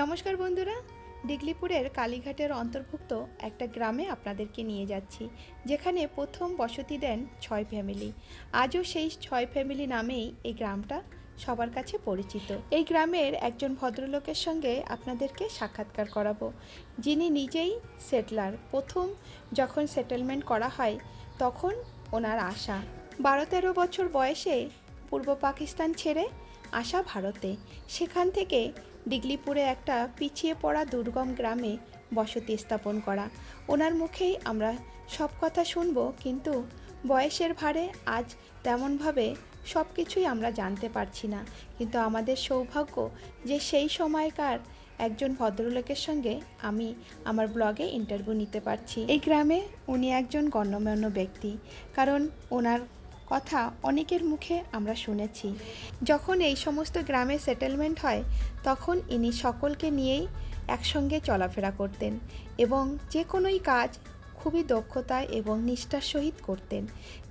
নমস্কার বন্ধুরা, ডিগলিপুরের কালীঘাটের অন্তর্ভুক্ত একটা গ্রামে আপনাদেরকে নিয়ে যাচ্ছি, যেখানে প্রথম বসতি দেন ছয় ফ্যামিলি। আজও সেই ছয় ফ্যামিলি নামেই এই গ্রামটা সবার কাছে পরিচিত। এই গ্রামের একজন ভদ্রলোকের সঙ্গে আপনাদেরকে সাক্ষাৎকার করাবো। যিনি নিজেই সেটলার। প্রথম যখন সেটেলমেন্ট করা হয়, তখন ওনার আশা। বারো তেরো বছর বয়সে পূর্ব পাকিস্তান ছেড়ে আসা ভারতে। সেখান থেকে ডিগলিপুরে একটা পিছিয়ে পড়া দুর্গম গ্রামে বসতি স্থাপন করা। ওনার মুখেই আমরা সব কথা শুনব, কিন্তু বয়সের ভারে আজ তেমনভাবে সব কিছুই আমরা জানতে পারছি না। কিন্তু আমাদের সৌভাগ্য যে সেই সময়কার একজন ভদ্রলোকের সঙ্গে আমি আমার ব্লগে ইন্টারভিউ নিতে পারছি। এই গ্রামে উনি একজন গণ্যমান্য ব্যক্তি, কারণ ওনার কথা অনেকের মুখে আমরা শুনেছি। যখন এই সমস্ত গ্রামে সেটেলমেন্ট হয়, তখন ইনি সকলকে নিয়েই একসঙ্গে চলাফেরা করতেন এবং যে কোনোই কাজ খুবই দক্ষতায় এবং নিষ্ঠার সহিত করতেন।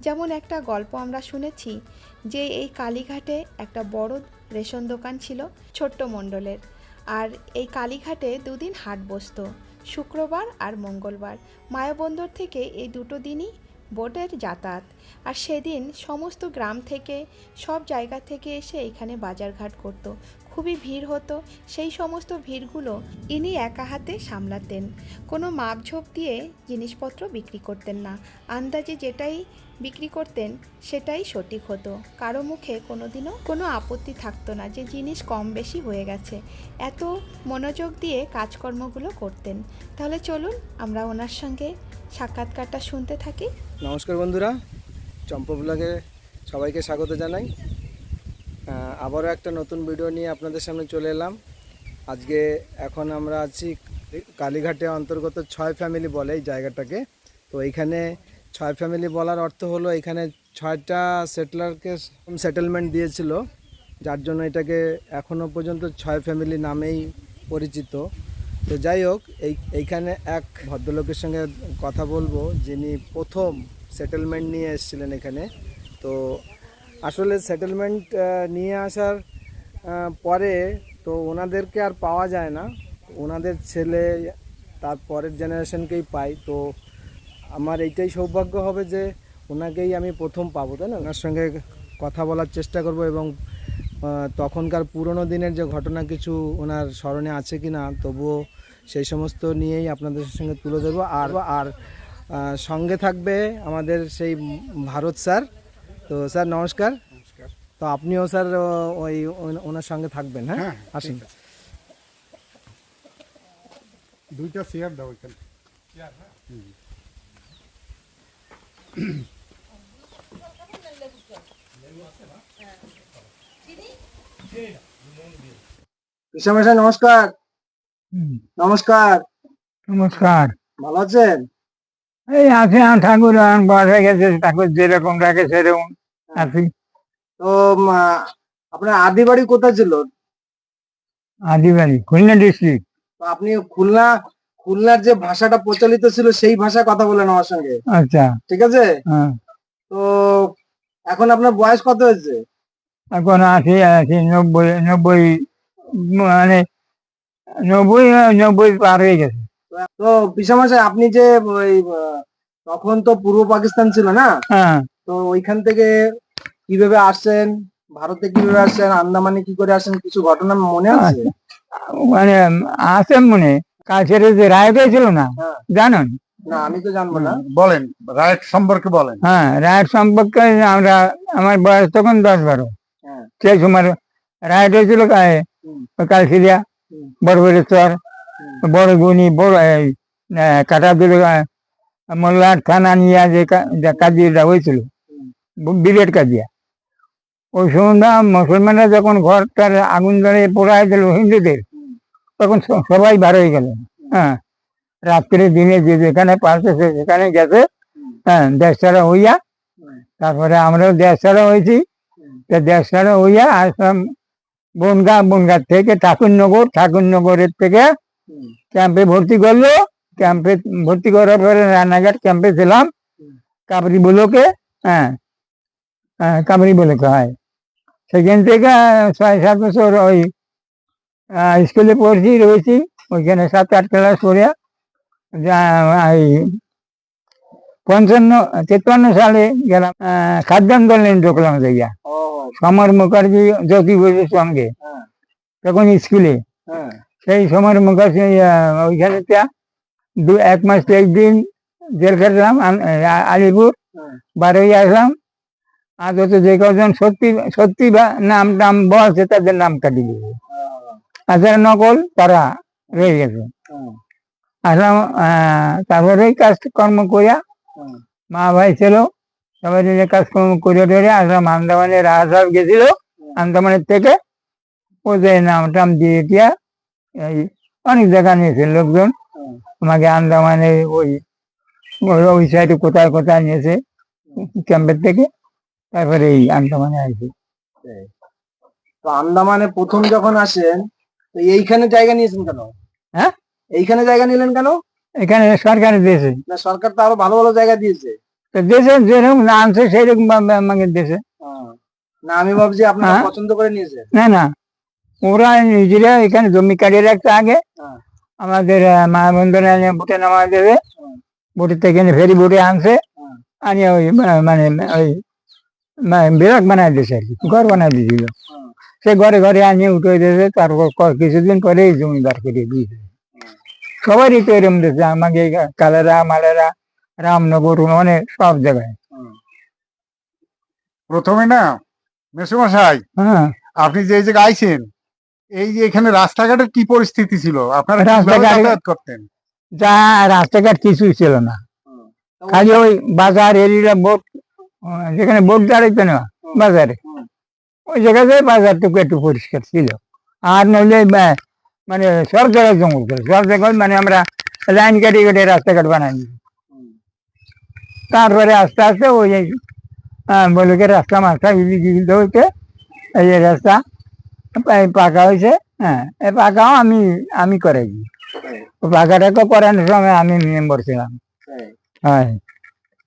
যেমন একটা গল্প আমরা শুনেছি যে এই কালীঘাটে একটা বড় রেশন দোকান ছিল, ছোট্ট মণ্ডলের। আর এই কালীঘাটে দুদিন হাট বসতো, শুক্রবার আর মঙ্গলবার। মায়াবন্দর থেকে এই দুটো দিনই বোটের যাতায়াত। আর সেদিন সমস্ত গ্রাম থেকে, সব জায়গা থেকে এসে এখানে বাজারঘাট করত। খুবই ভিড় হতো। সেই সমস্ত ভিড়গুলো ইনি একা হাতে সামলাতেন। কোনো মাপঝোপ দিয়ে জিনিসপত্র বিক্রি করতেন না। আন্দাজে যেটাই বিক্রি করতেন, সেটাই সঠিক হতো। কারও মুখে কোনো দিনও কোনো আপত্তি থাকতো না যে জিনিস কম বেশি হয়ে গেছে। এত মনোযোগ দিয়ে কাজকর্মগুলো করতেন। তাহলে চলুন আমরা ওনার সঙ্গে সাক্ষাৎকারটা শুনতে থাকি। নমস্কার বন্ধুরা, চম্পা ব্লগে সবাইকে স্বাগত জানাই। আবারও একটা নতুন ভিডিও নিয়ে আপনাদের সামনে চলে এলাম। আজকে এখন আমরা আছি কালীঘাটে অন্তর্গত ছয় ফ্যামিলি বলে এই জায়গাটাকে। তো এইখানে ছয় ফ্যামিলি বলার অর্থ হলো এখানে ছয়টা সেটলারকে সেটেলমেন্ট দিয়েছিল, যার জন্য এটাকে এখনও পর্যন্ত ছয় ফ্যামিলি নামেই পরিচিত। তো যাই হোক, এই, এইখানে এক ভদ্রলোকের সঙ্গে কথা বলব, যিনি প্রথম সেটেলমেন্ট নিয়ে এসেছিলেন এখানে। তো আসলে সেটেলমেন্ট নিয়ে আসার পরে তো ওনাদেরকে আর পাওয়া যায় না। ওনাদের ছেলে তার পরের জেনারেশনকেই পাই তো আমার এইটাই সৌভাগ্য হবে যে ওনাকেই আমি প্রথম পাবো, তাই না? ওনার সঙ্গে কথা বলার চেষ্টা করব এবং তখনকার পুরনো দিনের যে ঘটনা কিছু ওনার স্মরণে আছে কি না তবুও সেই সমস্ত নিয়েই আপনাদের সঙ্গে তুলে ধরবো। আর আর সঙ্গে থাকবে আমাদের সেই ভারত স্যার। তো স্যার নমস্কার। নমস্কার। তো আপনিও স্যার ওই ওনার সঙ্গে থাকবেন হ্যাঁ? হ্যাঁ, আসুন। দুইটা চেয়ার দাও এখানে। নমস্কার। নমস্কার। নমস্কার। ভালো আছেন? এই আছি আমার ঠাকুর হয়ে গেছে ঠাকুর যেরকম রাখে সেরকম আছি। তো আপনার আদি বাড়ি কোথায় ছিল? আদিবাড়ি খুলনা ডিস্ট্রিক্ট তো আপনি খুলনা খুলনার যে ভাষাটা প্রচলিত ছিল সেই ভাষায় কথা বলেন আমার সঙ্গে। আচ্ছা। ঠিক আছে? হ্যাঁ। তো এখন আপনার বয়স কত হয়েছে? এখন আছি আশি নব্বই নব্বই মানে নব্বই নব্বই পার হয়ে গেছে। তো পিসামশাই আপনি যে ওই তখন তো পূর্ব পাকিস্তান ছিল না? হ্যাঁ। তো ওইখান থেকে কীভাবে আসছেন? ভারতে কীভাবে আসছেন? আন্দামানে কি করে আসেন কিছু ঘটনা মনে আছে? মানে আছে মনে। কাছের যে রায় হয়েছিল না হ্যাঁ। জানেন? না আমি তো জানব না। বলেন রাইট সম্পর্কে বলেন। হ্যাঁ রায়ের সম্পর্কে আমরা আমার বয়স তখন দশ বারো। হ্যাঁ। সেই সময় রাইট হয়েছিল কায় হুম। বড় হুম। বড় গুনি কাটা দিল মোল্লার থানা নিয়ে যে কাজিয়াটা হয়েছিল বিরাট কাজিয়া ওই সন্ধ্যা মুসলমানরা যখন ঘরটার আগুন ধরে পোড়ায় দিল হিন্দুদের, তখন সবাই বার হয়ে গেল হ্যাঁ রাত্রে দিনে যে যেখানে পারছে সে সেখানে গেছে হ্যাঁ দেশ ছাড়া হইয়া, তারপরে আমরাও দেশ ছাড়া হয়েছি, তো দেশ ছাড়া হইয়া আসলাম বনগা বনগা থেকে ঠাকুরনগর, ঠাকুরনগরের থেকে। ক্যাম্পে ভর্তি করল। ক্যাম্পে ভর্তি করার পরে রানাঘাট ক্যাম্পে ছিলাম। কাবরি বলোকে হ্যাঁ হ্যাঁ কাবরি বলোকে হয়। সেখান থেকে ছয় সাত বছর ওই স্কুলে পড়ছি রয়েছি। ওইখানে সাত আট ক্লাস যা পঞ্চান্ন তেপ্পান্ন সালে গেলাম খাদ্য আন্দোলনে ঢুকলাম ও। সমর মুখার্জি জ্যোতি বসুর সঙ্গে। হ্যাঁ। তখন স্কুলে। হ্যাঁ। সেই সময়ের আহ, ওইখানে দু এক মাস তেইশ দিন জেল খেটলাম আলিপুর হ্যাঁ। বারোই আসলাম। আজ হচ্ছে যে কজন সত্যি সত্যি নাম টাম বলছে তাদের নাম কাটি দিবে আর যারা নকল তারা রয়ে গেছে। হ্যাঁ, আসলাম তারপরে কাজ কর্ম করিয়া হ্যাঁ। মা ভাই ছিল সবাই মিলে কাজকর্ম করে টরে আসলাম আন্দামানে রাজা গেছিল আন্দামানের থেকে ওদের নাম টাম দিয়ে দিয়া অনেক জায়গা নিয়েছে লোকজন। আমাকে আন্দামানে ওই ওই- সাইডে কোথায় কোথায় নিয়েছে ক্যাম্পের থেকে তারপরে এই আন্দামানে আসি তো আন্দামানে প্রথম যখন আসেন তো এইখানে জায়গা নিয়েছেন কেন? হ্যাঁ? এইখানে জায়গা নিলেন কেন? এখানে সরকারের দেশে না সরকার তো আরও ভালো ভালো জায়গা দিয়েছে। তো দেশে যেরকম না আনছে সেরকম আমাকে দেশে না আমি ভাবছি আপনারা হ্যাঁ? পছন্দ করে নিয়েছে। না না। ওরা নিজেরা এখানে জমি কাটিয়ে রাখতে আগে। হ্যাঁ। আমাদের মা বন্ধুরা এনে বুটে নামা দেবে। বুটে থেকে এনে ফেরি বুটে আনছে। হুম। আনিয়ে ওই মানে ওই বিরাট বানাই দিয়েছে আর কি। ঘর বানাই দিয়েছিল। সে ঘরে ঘরে আনিয়ে উঠে দিয়েছে তারপর কিছুদিন পরে এই জমিদার করে দিয়েছে। সবারই তো এরম দিয়েছে। আমাকে কালেরা মালেরা রামনগর অনেক সব জায়গায়। প্রথমে না মেসুমশাই হ্যাঁ। আপনি যে জায়গায় আইছেন এই যে এখানে রাস্তাঘাটের কি পরিস্থিতি ছিল আপনারা রাস্তাঘাটে- করতেন যা রাস্তাঘাট কিছুই ছিল না খালি ওই বাজার এরিয়া বোট যেখানে বোট দাঁড়াইতো না বাজারে। ওই জায়গাতে বাজারটুকু একটু পরিষ্কার ছিল আর নইলে মানে সব জায়গায় জঙ্গল ছিল সব জায়গায় মানে আমরা লাইন কেটে কেটে রাস্তাঘাট বানাই তারপরে আস্তে আস্তে ওই এই, আহ, বলে রাস্তা মাস্তা হইতে এই রাস্তা পাকা হয়েছে হ্যাঁ এই পাকাও আমি আমি করাইছি ও পাকাটাকে করানোর সময় আমি মেম্বার ছিলাম হ্যাঁ।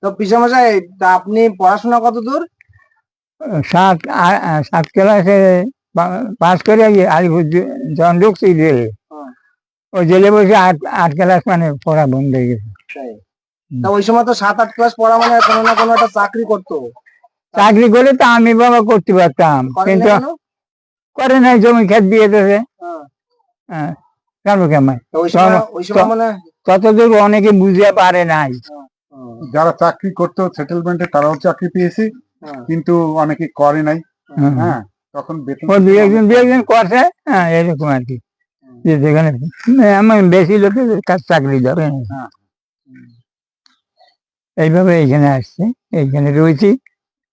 তো পিসামশাই তা আপনি পড়াশোনা কত দূর সাত সাত ক্লাসে পাস করে আলিপুর যখন ঢুকছি জেলে। হুম। ওই জেলে বসে আট আট ক্লাস মানে পড়া বন্ধ হয়ে গেছে। তা ওই সময় তো সাত আট ক্লাস পড়া মানে কোনো না কোনো একটা চাকরি করতো। চাকরি করে তো আমি বাবা করতে পারতাম। কিন্তু কেন? করে নাই জমি খেত দিয়ে দেবে হ্যাঁ। হ্যাঁ জানব কেমন মানে ততদূর অনেকে বুঝতে পারে নাই যারা চাকরি করতো সেটেলমেন্টে তারাও চাকরি পেয়েছে হ্যাঁ। কিন্তু অনেকে করে নাই হ্যাঁ তখন বেতন দু একজন দু একজন করছে হ্যাঁ এরকম আর কি যেখানে আমার বেশি লোকের কাজ চাকরি। হ্যাঁ। এইভাবে এইখানে আসছে এইখানে রয়েছি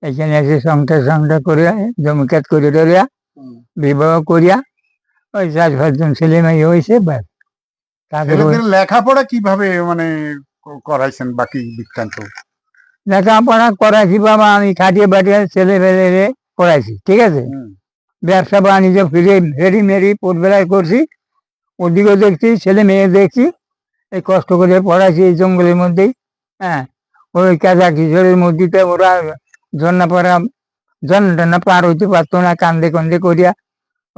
এইখানে এসে সংসার সংসার করে জমি কাজ করে টরে হুম। বিবাহ করিয়া ওই চার পাঁচজন ছেলে মেয়ে হয়েছে লেখাপড়া কীভাবে মানে করাইছেন বাকি বৃত্তান্ত? লেখাপড়া করাইছি বাবা আমি খাটিয়ে বাটিয়ে ছেলে ফেলে পড়াইছি ঠিক আছে? ব্যবসা বাণিজ্য ফিরে ফেরি মেরি পোটবেলায় করছি। ওদিকেও দেখছি ছেলে মেয়ে দেখছি এই কষ্ট করে পড়াইছি এই জঙ্গলের মধ্যেই হ্যাঁ। ওই কাজা কিশোরের মধ্যে ওরা ঝর্ণা ঝর্ণা পার হইতে পারতো না কান্দে কন্দে করিয়া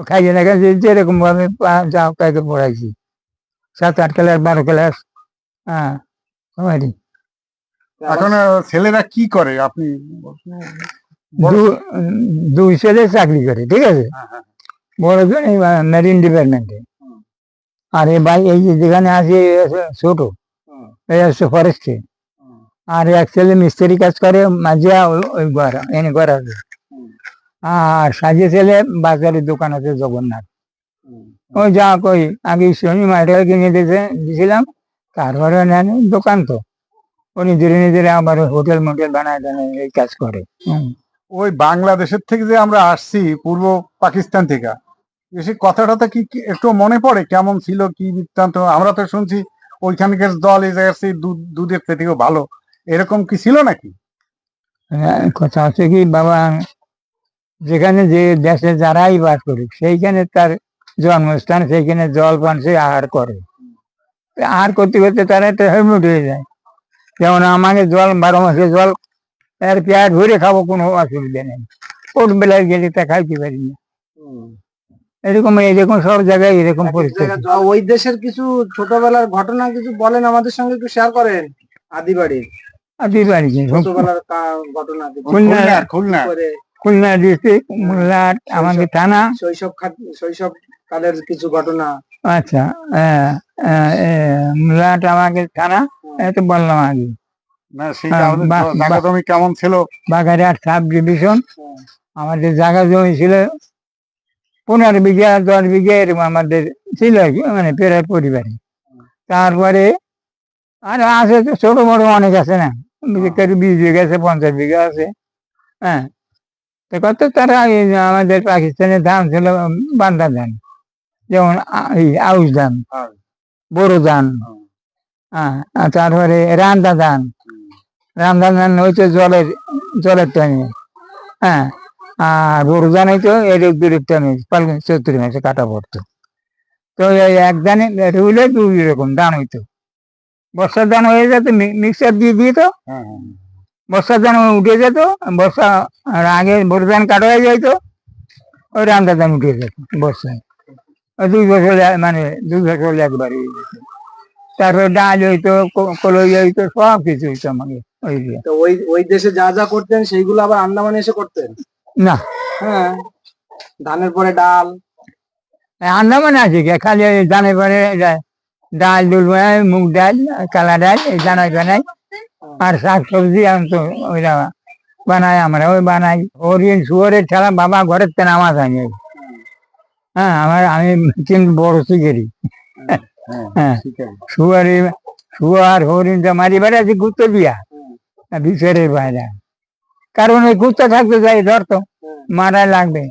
খাইয়ে না খাইয়ে যেরকম ভাবে যাও তাকে পড়াইছি সাত আট ক্লাস বারো ক্লাস হ্যাঁ সবারই এখন ছেলেরা কি করে আপনি দুই ছেলে চাকরি করে ঠিক আছে হ্যাঁ, হ্যাঁ। বড়জন মেরিন ডিপার্টমেন্টে। আর এই ভাই এই যে যেখানে আছে ছোট। এই হচ্ছে ফরেস্টে আর এক ছেলে মিস্ত্রি কাজ করে ঘর এনে ঘর আছে। আর সাজিয়ে ছেলে বাজারের দোকান আছে জগন্নাথ। ওই যা কই আগে শনি মাইটাল কিনে দিয়েছে দিয়েছিলাম তারপরে নেন দোকান তো। ও নিজেরে নিজেরে আবার হোটেল মোটেল বানায় এই কাজ করে। ওই বাংলাদেশের থেকে যে আমরা আসছি পূর্ব পাকিস্তান থেকে এসে কথা টথা কি একটু মনে পড়ে? কেমন ছিল কি বৃত্তান্ত? আমরা তো শুনছি ওইখানকার দল এই দুধ দুধের থেকেও ভালো। এরকম কি ছিল নাকি? হ্যাঁ, কথা হচ্ছে কি বাবা যেখানে যে দেশে যারাই বাস করুক সেইখানে তার জন্মস্থান সেইখানে জল পান সে আহার করে। আহার করতে করতে তারা একটা হেলমেট হয়ে যায়। যেমন আমাকে জল বারো মাসে জল এর পেট ভরে খাব কোনো অসুবিধা নেই। কোট বেলায় গেলে তা খাইতে পারি না। এরকম এরকম সব জায়গায় এরকম পরিস্থিতি। ওই দেশের কিছু ছোটবেলার ঘটনা কিছু বলেন আমাদের সঙ্গে একটু শেয়ার করেন আদিবাড়ির। আর দুই বাড়ি কি? ছোটবেলার ঘটনা খুলনা খুলনা খুলনা ডিস্ট্রিক্ট মোল্লাট আমাদের থানা। শৈশব শৈশব কালের কিছু ঘটনা। আচ্ছা আহ, আহ, মোল্লাট আমাদের থানা এত বললাম আগে। না সেই হ্যাঁ, জায়গা জমি কেমন ছিল? বাগারহাট সাব ডিভিশন হ্যাঁ। আমাদের জায়গা জমি ছিল পনেরো বিঘা দশ বিঘা এরকম আমাদের ছিল আর কি, মানে প্রায় পরিবারে। তারপরে আর আছে তো ছোট বড় অনেক আছে না। বিশেষ করে বিশ বিঘা আছে পঞ্চাশ বিঘা আছে। হ্যাঁ কত তারা আমাদের পাকিস্তানের ধান ছিল বান্দা ধান যেমন এই আউশ ধান। বড় ধান হ্যাঁ তারপরে রান্দা ধান রান্দা ধান হইতো জলের জলের টাইমে হ্যাঁ আর বড় ধান হইতো এর দূরের টাইমে পালগুন চতুর্থ মাসে কাটা পড়তো। তো এই এক ধানে রুইলে দুই রকম ধান হইতো। বর্ষার ধান হয়ে যেত মিক্সার দিয়ে দিত বর্ষার ধান উঠে যেত বর্ষা আর আগে বড় ধান কাটা হয়ে যাইতো ওই রান্দা ধান উঠে যেত বর্ষায়। ওই দুই বছর মানে দুই বছর একবারে যেত। তারপরে ডাল হইতো কলই হইতো সব কিছু হইতো আমাকে ওই তো ওই ওই দেশে যা যা করতেন সেইগুলো আবার আন্দামানে এসে করতেন? না। হ্যাঁ। ধানের পরে ডাল? আন্দামান আছে কি খালি দানে পরে ডাল ডুল মুগ ডাল কালা ডাল এই দানাই বানাই আর শাক সবজি আনতো ওইটা বানাই আমরা ওই বানাই। হরিণ শুয়ারের ছাড়া বাবা ঘরের তেন আমার আনি হ্যাঁ আমার আমি কিন্তু বড় শিখেরি হ্যাঁ শুয়ারি শুয়ার হরিণটা মারি বেড়াচ্ছি গুত্ত দিয়া। ভিতরের বাইরে। কারণ ওই গুত্ত থাকতে যাই ধরতো মারাই লাগবে।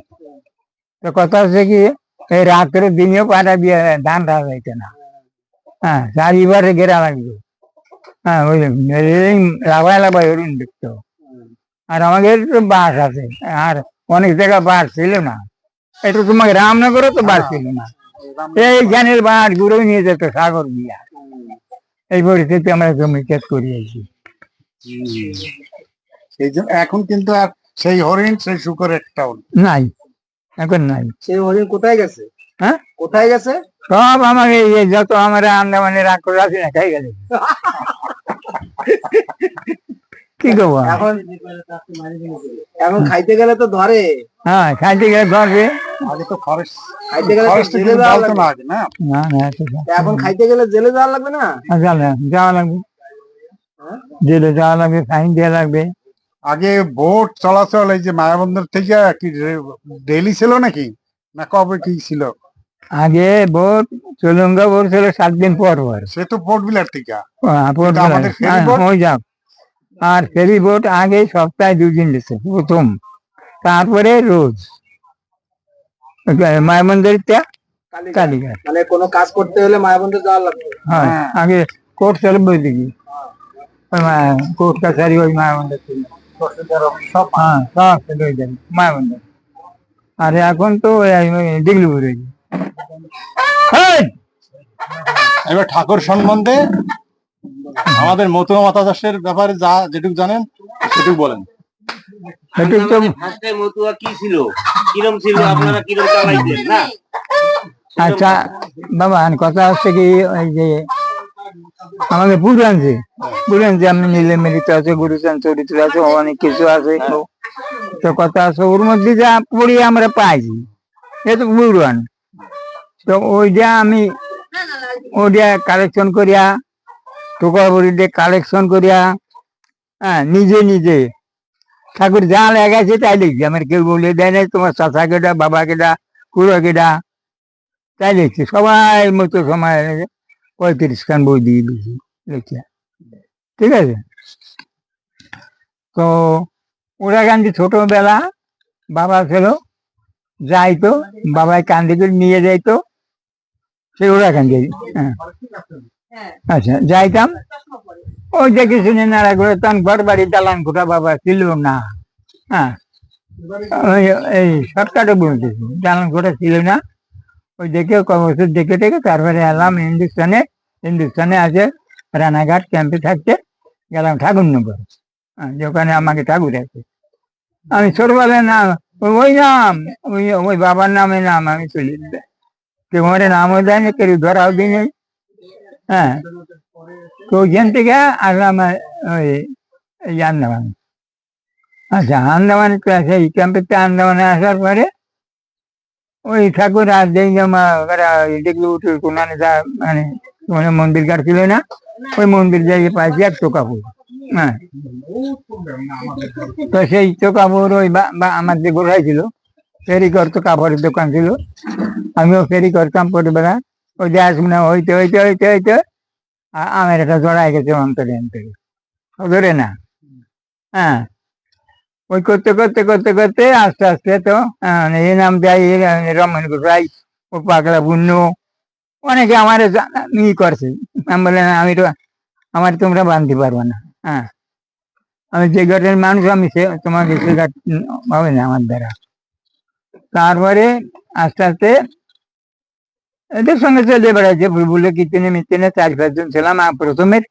তো কথা হচ্ছে কি এই রাত্রে দিনেও পাটা দিয়ে ধান রাখা যাইতে না। হ্যাঁ চারিবারে ঘেরা লাগবে। হ্যাঁ ওই লাভাই লাভাই হরিণ দেখতো আর আমাদের তো বাস আছে আর অনেক জায়গা বাস ছিল না এটা তোমাকে রামনগরও তো বাস ছিল না এই জ্ঞানের বাস ঘুরে নিয়ে যেত সাগর দিয়া এই পরিস্থিতি আমরা জমি চাষ করিয়েছি জন্য এখন কিন্তু আর সেই হরিণ সেই শুকর একটাও নাই এখন নাই সেই হরিণ কোথায় গেছে হ্যাঁ? কোথায় গেছে সব আমাকে যত আমরা আন্দামানে রাগ করে আছি না খাই গেলে কি করব এখন এখন খাইতে গেলে তো ধরে। হ্যাঁ খাইতে গেলে ধরবে। আগে তো ফরেস্ট খাইতে গেলে জেলে যাওয়া লাগবে। না। না না না এত না। এখন খাইতে গেলে জেলে যাওয়া লাগবে না? আচ্ছা, যাওয়া লাগবে হ্যাঁ? জেলে যাওয়া লাগবে ফাইন দেওয়া লাগবে। আগে বোট চলাচল এই যে মায়াবন্দর থেকে কি ডেলি ছিল নাকি? না কবে কি ছিল? আগে বোট চলুঙ্গা বোট ছিল সাত দিন পর পর সে তো পোর্ট বিলার থেকে। হ্যাঁ, হ্যাঁ, যাক। আর ফেরি ভোট আগে সপ্তাহে দুই দিন দিচ্ছে প্রথম। তারপরে রোজ। মায়ামন্দিরটা কালীঘাট। মানে কোনো কাজ করতে হলে মায়াবন্দে যাওয়া লাগবে। হ্যাঁ হ্যাঁ। আগে কোর্ট চলে বই দিকে কোর্ট কাছারি ওই মায়ামন্দির ছিল সব হ্যাঁ সব আর এখন তো ডিগলিপুর হয়েছে এবার ঠাকুর সম্বন্ধে আমাদের মতুয়া মাতাদাসের ব্যাপারে যা যেটুকু জানেন সেটুকু বলেন। সেটুক তো ফার্স্টে মতুয়া কি ছিল? কিরম ছিল? আপনারা কিরম চালাইতেন? না? আচ্ছা বাবা কথা হচ্ছে কি ওই যে আমাদের পুরাণ যে পুরাণ যে আমি নীলে মিলিত আছে গুরুচান চরিত্র আছে অনেক কিছু আছে। তো কথা আছে ওর মধ্যে যা পড়ি আমরা পাইছি এ তো পুরাণ তো ওইটা আমি ওইটা কালেকশন করিয়া টোকা বড়িতে কালেকশন করিয়া হ্যাঁ নিজে নিজে। ঠাকুর যা লেগেছে তাই লিখছি। আমার কেউ বলে দেয় নাই, তোমার চাচা কেটা বাবা কেটা কুড়ো কেটা তাই লিখছি। সবাই মতো সময় পঁয়ত্রিশ খান বই দিয়ে দিয়েছি লিখে ঠিক আছে? তো ওরা গান্ধী ছোটবেলা বাবা ছিল যাইতো, বাবাই কান্দি করে নিয়ে যাইতো। সে ওরা কান্দি হ্যাঁ। আচ্ছা যাইতাম। ওই দেখে শুনে নাড়া করে তখন ঘর বাড়ি দালান বাবা ছিল না হ্যাঁ। শর্টকাটে বলতেছি ছিল না। ওই দেখে তারপরে এলাম হিন্দুস্তানে। হিন্দুস্তানে আছে রানাঘাট ক্যাম্পে থাকতে গেলাম ঠাকুরনগর হ্যাঁ, ওখানে আমাকে ঠাকুর আছে। আমি ছোটবেলায় না ওই নাম ওই ওই বাবার নামে নাম আমি তুলি কেউ নামও দেয়নি কেউ ধরাও দিইনি হ্যাঁ তো ওইখান থেকে আসলাম ওই এই আন্দামান আচ্ছা আন্দামান তো সেই ক্যাম্পেতে আন্দামানে আসার পরে ওই ঠাকুর আর দেখি ওরা দেখলে উঠে কোনানে মানে মন্দির ঘাট ছিল না ওই মন্দির জায়গায় পাইছি এক চোকাপুর হ্যাঁ তো সেই চোকাপুর ওই বা- বা আমার যে গোড়াই ছিল ফেরি করতো কাপড়ের দোকান ছিল আমিও ফেরি করতাম প্রতিবেলা ওই যে আসব না হইতে হইতে হইতে হইতে আমার একটা জড়াই গেছে অন্তরে অন্তরে। ধরে না? হ্যাঁ। ওই করতে করতে করতে করতে আস্তে আস্তে তো আহ, এ নাম দেয় রমন গোসাই ও পাগলা বুন্ন। অনেকে আমার ই করছে। আমি বলে না আমি তো আমার তোমরা বানতে পারব না। হ্যাঁ। আমি যে ঘাটের মানুষ আমি সে তোমাকে সে হবে না আমার দ্বারা। তারপরে আস্তে আস্তে এদের সঙ্গে চলে বেড়াচ্ছে। বুলবুলে কিচেনে মিচেনে চার পাঁচজন ছিলাম। আর প্রথমের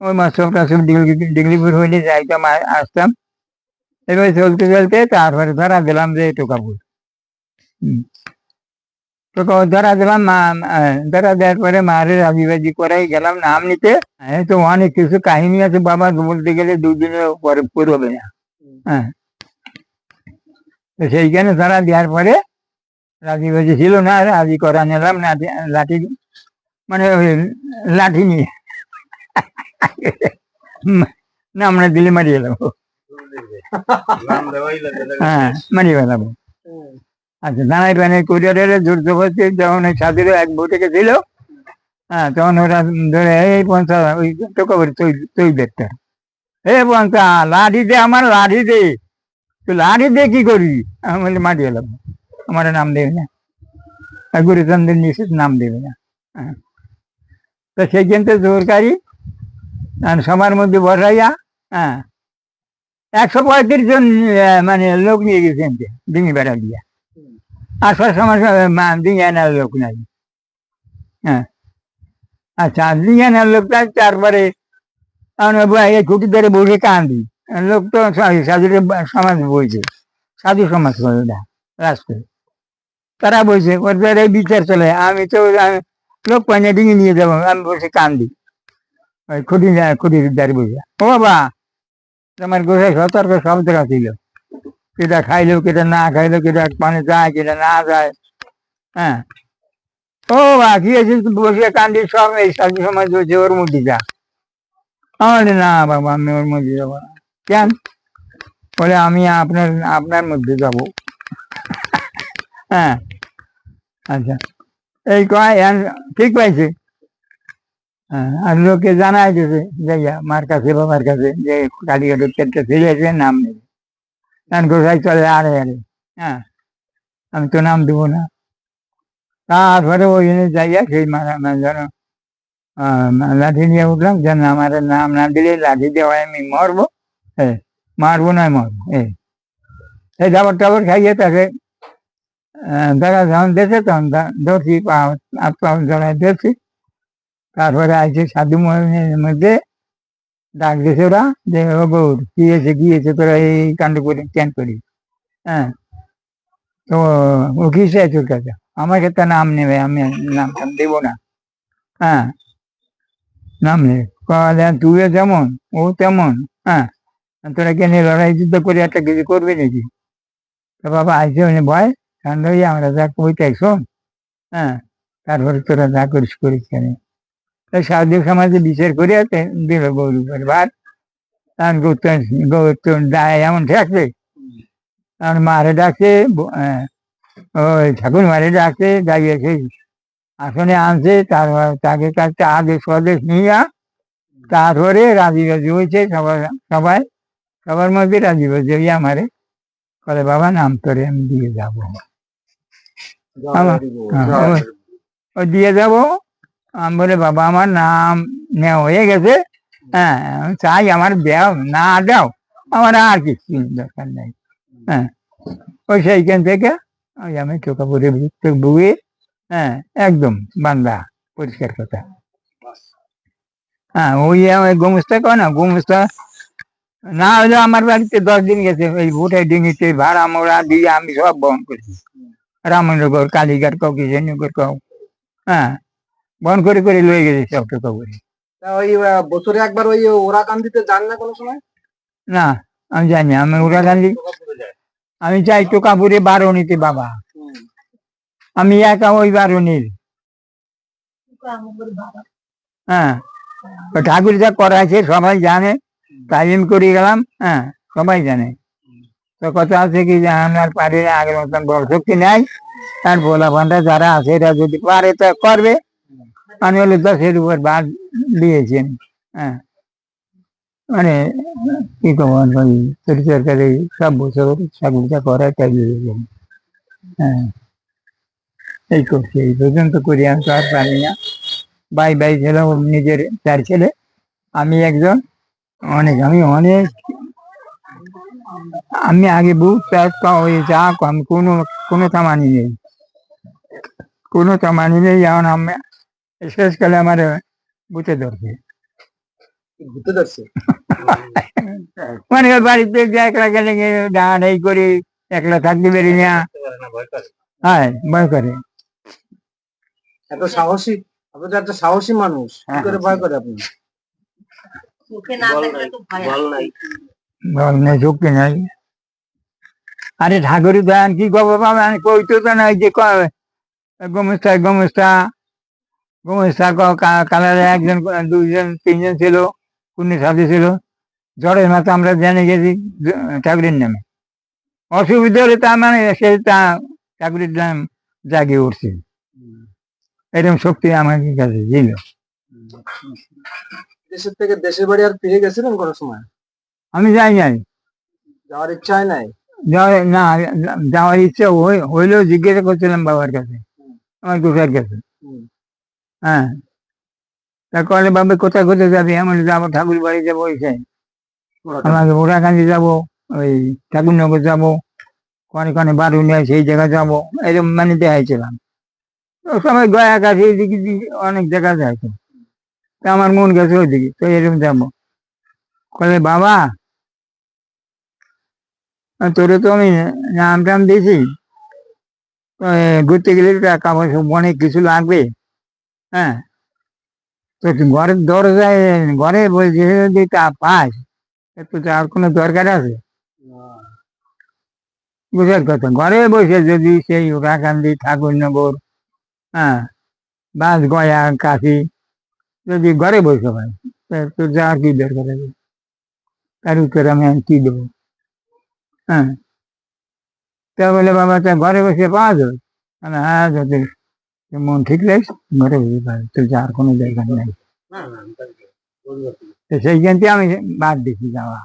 ওই মাসব টাসব ডিগ্রিপুর হইলে যাইতাম আসতাম। এবার চলতে চলতে তারপরে ধরা দিলাম যে টোকাপুর। টোকা ধরা দিলাম মা ধরা দেওয়ার পরে মারে রাজিবাজি করাই গেলাম নাম নিতে। এই তো অনেক কিছু কাহিনী আছে। বাবা বলতে গেলে দুদিনের পরে পুরোবে না। হ্যাঁ। সেইখানে তারা দেওয়ার পরে রাজি বাজি ছিল না, রাজি করা নিলাম, লাঠি লাঠি মানে ওই লাঠি নিয়ে। না, আমরা দিলে মারিয়ে দেবো হ্যাঁ মারিয়ে আচ্ছা কুরিয়ারের এক হ্যাঁ তখন ধরে, এই ওই এ পঞ্চা লাঠি দে আমার, লাঠি দে। তুই লাঠি দে কি করবি আমি বলি মাটি এলাম আমার নাম দেবে না আর গুরুচন্দ্রের নিশ্চিত নাম দেবে না হ্যাঁ তো সেইখান থেকে জোরকারি আর সবার মধ্যে বসাইয়া হ্যাঁ একশো পঁয়ত্রিশ জন আহ, মানে লোক নিয়ে গেছেন ডিঙি বেড়া দিয়া আসার সময় মা- ডিঙি আনার লোক নাই হ্যাঁ আচ্ছা ডিঙি আনার লোক নাই তারপরে আমরা ব- এই ছুটি ধরে বসে কান্দি লোক তো সা- সাধুর সমাজ বইছে। সাধু সমাজ করে তারা বলছে ওদের এই বিচার চলে। আমি তো লোক পাইনে, ডিঙে নিয়ে যাব। আমি বসে কান্দি। ওই খুঁটি খুঁটির দ্বারে বসে ও বাবা, তোমার গোসাই সতর্ক শব্দ ছিল। কেটা খাইলো, কেটা না খাইলো, কেটা পানি যায়, কেটা না যায়। হ্যাঁ। ও বা কি আছে বসে কান্দি, সব এই সাধু সমাজ বলছে, ওর মধ্যে যা। আমার না বাবা, আমি ওর মধ্যে যাব না। কেন? বলে আমি আপনার আপনার মধ্যে যাব। হ্যাঁ। আচ্ছা। এই কয় ঠিক পাইছে। হ্যাঁ আর লোকে জানাই দিছে যাইয়া মার কাছে বাবার কাছে, যে কালীঘাটের পেটটা ফিরে নাম নেবে কারণ গোসাই চলে, আরে আরে হ্যাঁ আমি তো নাম দেবো না। তারপরে ওই জন্য যাইয়া সেই মারা মানে যেন লাঠি নিয়ে উঠলাম, যেন আমার নাম না দিলে লাঠি দেওয়ায় আমি মরবো। হ্যাঁ মারবো না, মরবো, এই। এই দাবর টাবর খাইয়ে তাকে তারা যখন দেখে তখন ধরছি পা জড়াই ধরছি। তারপরে আইসে সাধু মহাজনের মধ্যে, ডাক দিয়েছে ওরা যে গৌর, কি হয়েছে তোরা এই কাণ্ড করে, কেন করি হ্যাঁ। তো ও কি চাই তোর কাছে? আমাকে তো নাম নেবে, আমি নাম টাম দেবো না। হ্যাঁ। নাম নেবে। তুইও যেমন, ও তেমন। হ্যাঁ। তোরা কেন লড়াই যুদ্ধ করে একটা কিছু করবে নাকি? তো বাবা আইসে মানে ভয় ঠান্ডা হয়ে আমরা যা কইতে শোন। হ্যাঁ তারপরে তোরা যা করিস করিস কেন? সাধু সমাজে বিচার করে আছে দিল গৌরী পরিবার। তখন গৌতম গৌতম দায় এমন ঠেকবে তখন মারে ডাকছে ওই ঠাকুর মারে ডাকছে দাঁড়িয়ে সেই আসনে আনছে তারপর তাকে কাছে আদেশ স্বদেশ নিয়ে তারপরে রাজি রাজি হয়েছে সবাই সবাই। সবার মধ্যে রাজি বাজি হয়ে আমারে বলে বাবা নাম তোরে আমি দিয়ে যাব। ওই- ওই দিয়ে যাব? আমি বলে বাবা আমার নাম নেওয়া হয়ে গেছে। হ্যাঁ আমি চাই আমার দেও না দাও। আমার আর কিছু দরকার নেই। হ্যাঁ ওই সেইখান থেকে ওই আমি চোখাপুরে বুয়ে হ্যাঁ একদম বান্দা পরিষ্কার কথা। হ্যাঁ ওই ওই গোমস্তা কয় না গোমস্তা না হলে আমার বাড়িতে দশ দিন গেছে ওই ভোটে ডিঙিতে ভাড়া মোড়া দিয়ে আমি সব বহন করেছি। রামনগর কালীঘাট কাউ কিশোরনগর কাউ হ্যাঁ বহন করে করে লয়ে গেছে সব টাকা করে ওই বছরে একবার ওই ওরাকান্দিতে যান না কোনো সময়? না আমি জানি আমি ওরা গান্ধী আমি চাই টোকাপুরে বারো নিতে বাবা। আমি একা ওই বারো নীল হ্যাঁ তো ঠাকুর যা করাইছে সবাই জানে। তাই আমি করে গেলাম হ্যাঁ সবাই জানে। তো কথা আছে কি যে আমার পারি আগের মতন বড় শক্তি নাই। আর ভোলা ভান্ডা যারা আছে, এরা যদি পারে তো করবে। আমি হলে দশের উপর বাদ দিয়েছেন হ্যাঁ। মানে কি কব ওই তরি তরকারি সব বছর ঠাকুরটা করা তাই হ্যাঁ। এই করছি, এই পর্যন্ত করি, আমি তো আর পারি না। ভাই ভাই ছেলে নিজের চার ছেলে। আমি একজন। অনেক আমি অনেক। আমি আগে বুক চাষ ওই যা কম কোনো কোনো তামানি নেই। কোনো তামানি নেই এখন আমি শেষকালে আমার বুঝে ধরছে? ঘুরতে মানে বাড়িতে একলা গেলে ডান এই করি একলা থাকতে পারি না। হ্যাঁ ভয় করে। এত সাহসী আপনি তো একটা সাহসী মানুষ। কি করে ভয় করে আপনি? বল নাই বল নেই। শক্তি নাই আরে ঠাকুর দেন কি খবর পাবেন কইতো তো না যে গমস্তা গমস্তা। গমস্তা কালারে একজন দুইজন তিনজন ছিল কুন্নি সাথে ছিল। জ্বরের মাথা আমরা জেনে গেছি ঠাকুরের নামে। অসুবিধা হলে তার মানে সে তা ঠাকুরের নাম জাগিয়ে উঠছে। এরকম শক্তি আমার কাছে ছিল। দেশের থেকে দেশের বাড়ি আর ফিরে গেছিলেন কোনো সময়? আমি যাই নাই। যাওয়ার ইচ্ছা হয় নাই? যাওয়ার না যাওয়ার ইচ্ছা হইলেও জিজ্ঞাসা করছিলাম বাবার কাছে। আমার গোসার কাছে। হ্যাঁ। তা কলে বাবা কোথায় কোথায় যাবি? আমি যাব ঠাকুর বাড়ি যাব ওইখানে। আমাকে ওরাকান্দি যাব ওই ঠাকুরনগর যাব কনে কনে বারুনিয়া সেই জায়গা যাব এরকম মানে দেখাইছিলাম। ওই সময় গয়া কাছে অনেক জায়গা যাইতো তা আমার মন গেছে ওইদিকে, তো এরকম যাব। কলে, বাবা তোরে তো আমি নাম টাম দিয়েছি। ঘুরতে গেলে টাকা পয়সা, অনেক কিছু লাগবে হ্যাঁ? তো ঘরের দরজায়, ঘরে বলছে যদি তা পাস তো আর কোনো দরকার আছে? বুঝার কথা, ঘরে বসে যদি সেই রাখান্দি ঠাকুর নগর হ্যাঁ বাস গয়া, কাশি যদি ঘরে বসে হয় তা তোর যাওয়ার কি দরকার আছে তার উত্তর আমি কি দেবো? হ্যাঁ। তা বলে বাবা তা ঘরে বসে পাওয়া যাবে? হ্যাঁ যদি মন ঠিক রাখিস ঘরে বসে পাওয়া তোর যাওয়ার কোনো দরকার নেই। তো সেইখান থেকে আমি বাদ দিছি যাওয়া।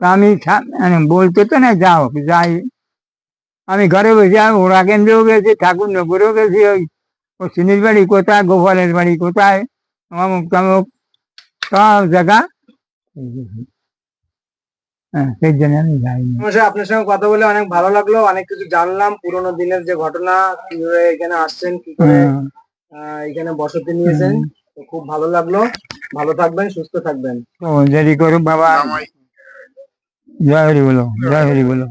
তো আমি মানে বলতে তো না যাও যাই। আমি ঘরে বসে আমি ওরা কেন্দ্রেও গেছি ঠাকুর নগরেও গেছি ওই ও সুনীল বাড়ি কোথায় গোপালের বাড়ি কোথায়? অমুক তমুক সব জায়গা হ্যাঁ সেই জন্য আমি যাইনি। আপনার সঙ্গে কথা বলে অনেক ভালো লাগল। অনেক কিছু জানলাম। পুরোনো দিনের যে ঘটনা কীভাবে এখানে আসছেন কি করে হ্যাঁ, আহ, এখানে বসতি নিয়েছেন খুব ভালো লাগল। ভালো থাকবেন সুস্থ থাকবেন। দেরি করো বাবা। জয় হরি বলো জয় হরি বলো।